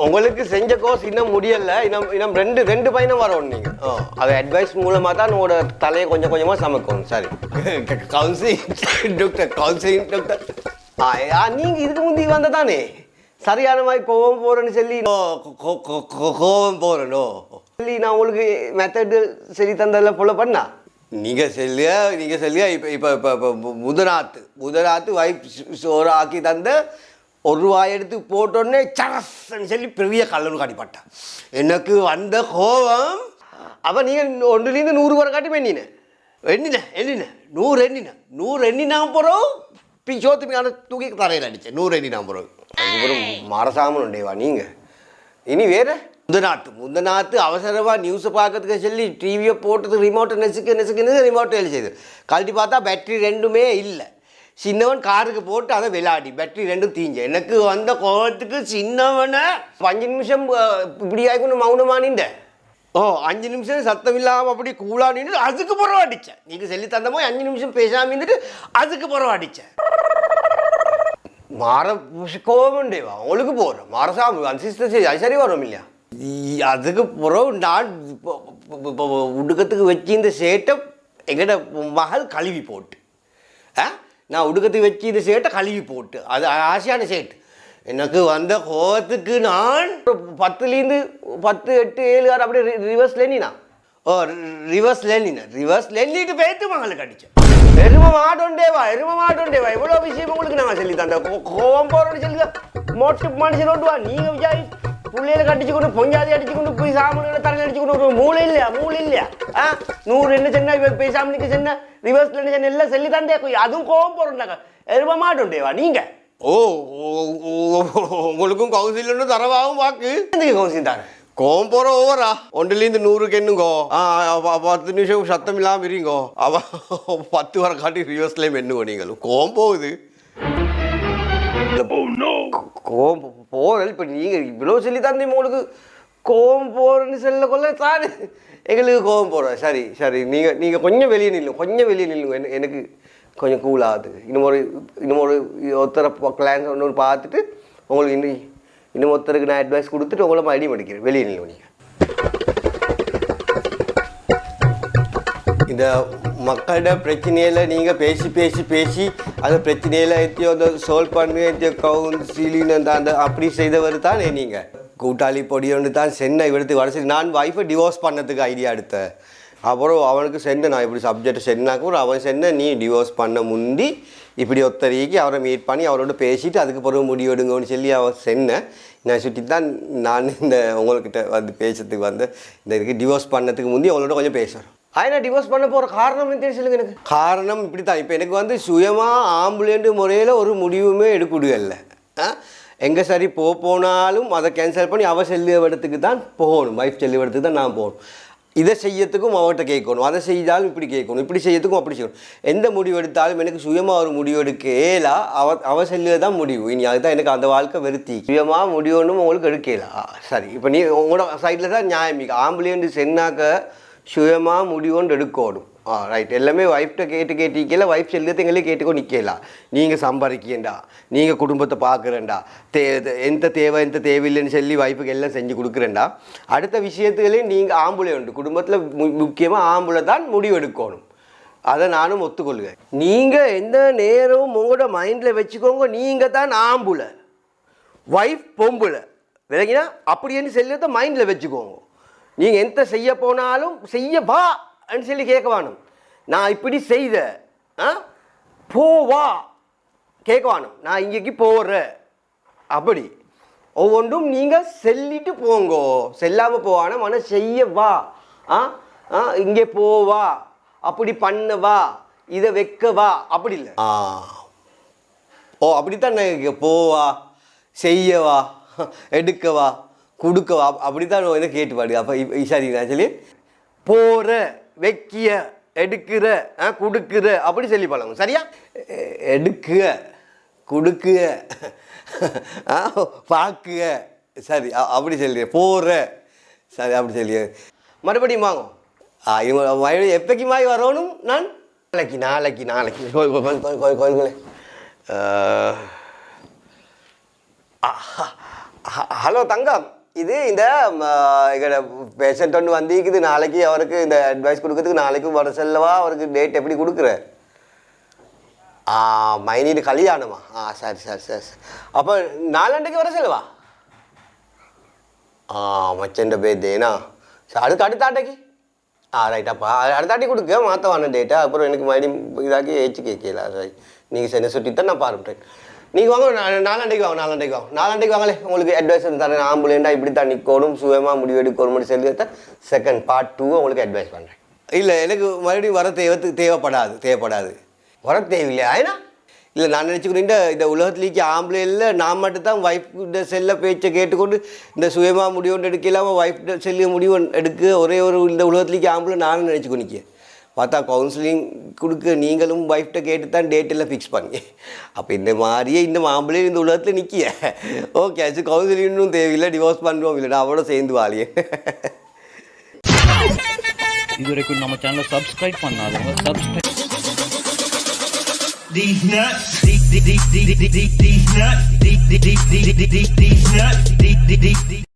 உங்களுக்கு செஞ்ச கோர்ஸ் இன்னும் முடியல. இன்னும் இன்னும் ரெண்டு ரெண்டு பையனும் வரும் நீங்க. ஓ, அது அட்வைஸ் மூலமா தான் உங்களோட தலையை கொஞ்சம் கொஞ்சமா சமைக்கணும் சரி. கவுன்சிலிங் டாக்டர் கவுன்சிலிங் டாக்டர் ஆ நீங்க இதுக்கு முந்தி வந்த தானே சரியான மாதிரி கோவம் போறேன்னு சொல்லி. கோ- கோ- கோவம் போறனோ? சொல்லி நான் உங்களுக்கு மெத்தடு சரி தந்ததில் ஃபாலோ பண்ணா? நீங்க சொல்லியா நீங்க சொல்லியா இப்போ இப்போ இப்போ இப்போ முதநாத்து. முதநாத்து வைப் சோறு ஆக்கி தந்த ஒரு ரூபாய் எடுத்து போட்டோன்னே சரஸ்ன்னு சொல்லி பெரிய கல்லூர் காட்டிப்பட்டான். எனக்கு வந்த கோபம் அப்போ நீங்கள் ஒன்றுலேருந்து நூறு வரை காட்டி எண்ணினேன் எண்ணினேன் எண்ணினேன் நூறு எண்ணினேன் நூறு எண்ணினா போகிறோம் பி சோத்து தூக்கி தரையில் அடித்தேன் நூறு எண்ணினா போகிறோம் அதுக்கப்புறம் மாரசாமன் உண்டேவா நீங்கள் இனி வேறு? முந்தநாட்டு முந்தநாட்டு அவசரமாக நியூஸை பார்க்கறதுக்கு சொல்லி டிவியை போட்டது ரிமோட்டை நெசுக்கு நெசுக்குன்னு ரிமோட்டை வேலை செய்து கழட்டி பார்த்தா பேட்டரி ரெண்டுமே இல்லை. சின்னவன் காருக்கு போட்டு அதை விளையாடி. பேட்டரி ரெண்டும் தீஞ்ச. எனக்கு வந்த கோபத்துக்கு சின்னவனை அஞ்சு நிமிஷம் இப்படி ஆகிக்கணும் மௌனமா ஓ அஞ்சு நிமிஷம் சத்தம் இல்லாமல் அப்படி கூலா நின்று அதுக்கு புறவு அடித்தேன் நீங்கள் சொல்லி தந்த போய் அஞ்சு நிமிஷம் பேசாமல் இருந்துட்டு அதுக்கு புறவு அடித்தேன் மாற கோபமுண்டேவா உங்களுக்கு போகிறோம் மாரசாமி கன்சிஸ்டன்சி அது சரி வரும் இல்லையா? அதுக்கு பிறகு நான் இப்போ- உடுக்கத்துக்கு வச்சு இந்த சேட்டை எங்கிட்ட மகள் கழுவி போட்டு. நான் உடுக்கத்துக்கு வச்சு இந்த சேட்டை கழுவி போட்டு. அது ஆசையான சேட்டு. எனக்கு வந்த கோபத்துக்கு நான் ஒரு பத்துலேருந்து பத்து எட்டு ஏழு ஆறு அப்படியே ரிவர்ஸ் லேனினா. ஓ ரிவர்ஸ் லேனினா. ரிவர்ஸ் லேனிட்டு பேத்து மகளுக்கு அடித்தேன் எரும மாட்டோண்டேவா எரும மாட்டோண்டேவா இவ்வளோ விஷயம் உங்களுக்கு நாங்கள் சொல்லி தந்தேன். கோவம் போகிறோன்னு சொல்லுங்க. மோட்டு மனுஷன் ஓட்டுவா நீங்கள் விசாரி புள்ளையில கட்டிச்சு கொண்டு பொஞ்சாதி அடிச்சு கொண்டு போய் சாமனுங்களை தரங்க அடிச்சு கொண்டு ஒரு மூளை இல்லையா மூளை இல்லையா ஆ? நூறு என்ன சொன்னா நிக்க சொன்ன ரிவர்ஸ்ல என்ன சொன்ன எல்லாம் சொல்லி தந்தே அதுவும் கோவம் போறோம்னாக்க எரும மாட்டோண்டேவா நீங்க? ஓ உங்களுக்கும் கவுன்சில் தரவாகவும் வாக்கு. கவுன்சில் தானே கோவம் போற ஓவரா? ஒன்றுலேருந்து நூறுக்கு என்னங்கோ பத்து நிமிஷம் சத்தம் இல்லாமல் இருங்கோ. அவ பத்து வரை காட்டி ரிவர்ஸ்லேயும் என்னங்கோ நீங்களும். கோவம் போகுது. கோவம் போறல் இப்போ நீங்கள் இவ்வளோ சொல்லி தந்தை உங்களுக்கு. கோவம் போறேன்னு சொல்ல கொள்ள தானே எங்களுக்கு கோவம் போகிற சரி சரி. நீங்கள் நீங்கள் கொஞ்சம் வெளியே நில்லுங்க கொஞ்சம் வெளியே நில்லுங்க. எனக்கு- கொஞ்சம் கூல் ஆகுது. இன்னும் ஒரு இன்னும் ஒரு ஒருத்தரை கிளான்ஸ் ஒன்று பார்த்துட்டு உங்களுக்கு இன்னும் இன்னும் ஒருத்தருக்கு நான் அட்வைஸ் கொடுத்துட்டு உங்களை ஐடி படிக்கிறேன் வெளியே நில்லுங்க நீங்கள் இந்த மக்களோட பிரச்சனையில் நீங்கள் பேசி பேசி பேசி அந்த பிரச்சனையில் எத்தியோ அந்த சால்வ் பண்ணி எத்தியோ கவுன்சிலிங் அந்த அந்த அப்படி செய்தவர் தானே நீங்கள் கூட்டாளி பொடியோன்னு தான் சென்னை இவடுத்து வர சரி நான் ஒய்ஃபை டிவோர்ஸ் பண்ணதுக்கு ஐடியா எடுத்தேன் அப்புறம் அவனுக்கு சென்னை நான் இப்படி சப்ஜெக்ட் சென்னாக்கு அப்புறம் அவன் சென்னை நீ டிவோர்ஸ் பண்ண முந்தி இப்படி ஒத்தரைக்கு அவரை மீட் பண்ணி அவரோட பேசிட்டு அதுக்கு பிறகு முடிவெடுங்கன்னு சொல்லி அவன் சென்னேன் நான் சுற்றி தான் நான் இந்த உங்கள்கிட்ட வந்து பேசுறதுக்கு வந்து இந்த இதுக்கு டிவோர்ஸ் பண்ணதுக்கு முந்தி அவங்களோட கொஞ்சம் பேசுகிறேன் ஆயினா டிவோர்ஸ் பண்ண போகிற காரணம் என்ன சொல்லுங்க எனக்கு. காரணம் இப்படி தான் இப்போ எனக்கு வந்து சுயமாக ஆம்புலண்ட் முறையில் ஒரு முடிவுமே எடுக்கக்கூடியல எங்கே சரி போக போனாலும் அதை கேன்சல் பண்ணி அவள் செல்லு இடத்துக்கு தான் போகணும். வைஃப் செல்லுவ இடத்துக்கு தான் நான் போகணும். இதை செய்யறதுக்கும் அவர்கிட்ட கேட்கணும். அதை செய்தாலும் இப்படி கேட்கணும். இப்படி செய்யறதுக்கும் அப்படி செய்யணும். எந்த முடிவு எடுத்தாலும் எனக்கு சுயமாக ஒரு முடிவு எடுக்க ஏலா அவ அவ செல்லு தான் முடிவு. இனி அதுதான் எனக்கு அந்த வாழ்க்கை வெறுத்தி. சுயமாக முடிவுன்னு உங்களுக்கு எடுக்கலா? சரி இப்போ நீ உங்களோட சைடில் தான் நியாயம். ஆம்புலன்ஸ் சென்னாக்க சுயமாக முடிவுன்னு எடுக்கணும் ஆ ரைட் எல்லாமே ஒய்ஃப்ட்ட கேட்டு கேட்டிக்கல ஒய்ஃப் செல்லுறது எங்களே கேட்டுக்கோ நிற்கலாம் நீங்கள் சம்பாதிக்கேண்டா நீங்கள் குடும்பத்தை பார்க்குறேன்டா தே எந்த தேவை எந்த தேவையில்லைன்னு சொல்லி ஒய்ஃபுக்கு எல்லாம் செஞ்சு கொடுக்குறேன்டா அடுத்த விஷயத்துலேயும் நீங்கள் ஆம்புலை உண்டு. குடும்பத்தில் மு முக்கியமாக ஆம்புலை தான் முடிவு எடுக்கணும் அதை நானும் ஒத்துக்கொள்கிறேன் நீங்கள் எந்த நேரமும் உங்களோட மைண்டில் வச்சுக்கோங்க நீங்கள் தான் ஆம்புலை ஒய்ஃப் பொம்புலை விளங்கினா அப்படின்னு செல்லத்தை மைண்டில் வச்சுக்கோங்க. நீங்கள் எந்த செய்ய போனாலும் செய்ய வா அப்படின்னு சொல்லி கேட்க வேணும் நான் இப்படி செய்த ஆ? போவா கேட்க வேணும் நான் இங்கேக்கு போகிறேன் அப்படி. ஒவ்வொன்றும் நீங்கள் செல்லிட்டு போங்கோ. செல்லாமல் போவானா? மன செய்ய வா. ஆ? ஆ? இங்கே போவா அப்படி பண்ண வா. இதை வைக்க வா. அப்படி இல்லை. ஆ. ஓ அப்படித்தான் நான் போவா செய்யவா எடுக்கவா கொடுக்கவா அப்படி தான் வந்து கேட்டு பாடு அப்போ சரி நான் சொல்லி போகிற வைக்கிய எடுக்கிற ஆ கொடுக்குற அப்படி சொல்லி பழகும் சரியா? எ- எடுக்குக கொடுக்குக ஆ பார்க்குக சரி அப்படி சொல்லி போகிற சரி அப்படி சொல்லி. மறுபடியும் வாங்க. ஆ இவங்க மறுபடியும் எப்போக்கு மாதிரி வரணும்? நான்? நாளைக்கு நாளைக்கு நாளைக்கு. கோயில் கோயில்களே ஹலோ தங்கம். இது இந்த பேஷண்ட் ஒன்று வந்திருக்குது. நாளைக்கு அவருக்கு இந்த அட்வைஸ் கொடுக்கறதுக்கு நாளைக்கு வர செல்லவா? அவருக்கு டேட் எப்படி கொடுக்குற? ஆ மைனிட்டு கல்யாணமா? ஆ சரி சரி சரி சரி. அப்போ நாலண்டைக்கு வர செல்லவா? ஆ மச்சண்ட பேர்தேனா சரி அடுத்து அடுத்த ஆட்டைக்கு? ஆ ரைட்டாப்பா அடுத்த ஆட்டி கொடுக்க மாற்றவான டேட்டா அப்புறம் எனக்கு மறுபடியும் இதாக்கி ஏச்சு கேட்கல. ரைட் நீங்கள் சென்னை சுற்றி தான் நான் பாருட்டேன் நீங்கள் வாங்க நாலாண்டைக்கு வாங்க நாலாண்டைக்கு வாங்க. நாலாண்டைக்கு வாங்களே. உங்களுக்கு அட்வைஸ் தரேன். ஆம்புலேண்டா இப்படி தான் நிற்கணும் சுயமாக முடிவு எடுக்கணும் சொல்லி தான் செகண்ட் பார்ட் டூ உங்களுக்கு அட்வைஸ் பண்ணுறேன் இல்லை எனக்கு மறுபடியும் வர தேவை தேவைப்படாது தேவைப்படாது. வர தேவையில்லையா? ஏன்னா? இல்லை நான் நினச்சிக்கிறேன் இந்த இந்த உலகத்துலேக்கு ஆம்பளை இல்லை நான் மட்டும் தான் ஒய்ஃப் செல்ல பேச்சை கேட்டுக்கொண்டு இந்த சுயமாக முடிவு ஒன்று எடுக்கலாமல் ஒய்ஃப் செல்ல முடிவு எடுக்க ஒரே ஒரு இந்த உலகத்துலேக்கு ஆம்பளை நானும் நினச்சிக்கோ நிற்க பார்த்தா கவுன்சிலிங் கொடுக்க நீங்களும் ஒய்ஃப்ட்ட கேட்டு தான் டேட் எல்லாம் ஃபிக்ஸ் பண்ணி அப்போ இந்த மாதிரியே இந்த மாம்பளையும் இந்த உலகத்தில் நிற்கிய ஓகே அது கவுன்சிலிங்னும் தேவையில்லை டிவோர்ஸ் பண்ணுவோம் இல்லைடா அவளோட சேர்ந்து வாழியே இதுவரைக்கும் நம்ம சேனலை சப்ஸ்கிரைப் பண்ணாதவங்க subscribe These nuts, these, these, these, these, these, these nuts, these, these, these, these, these, these nuts, these, these, these.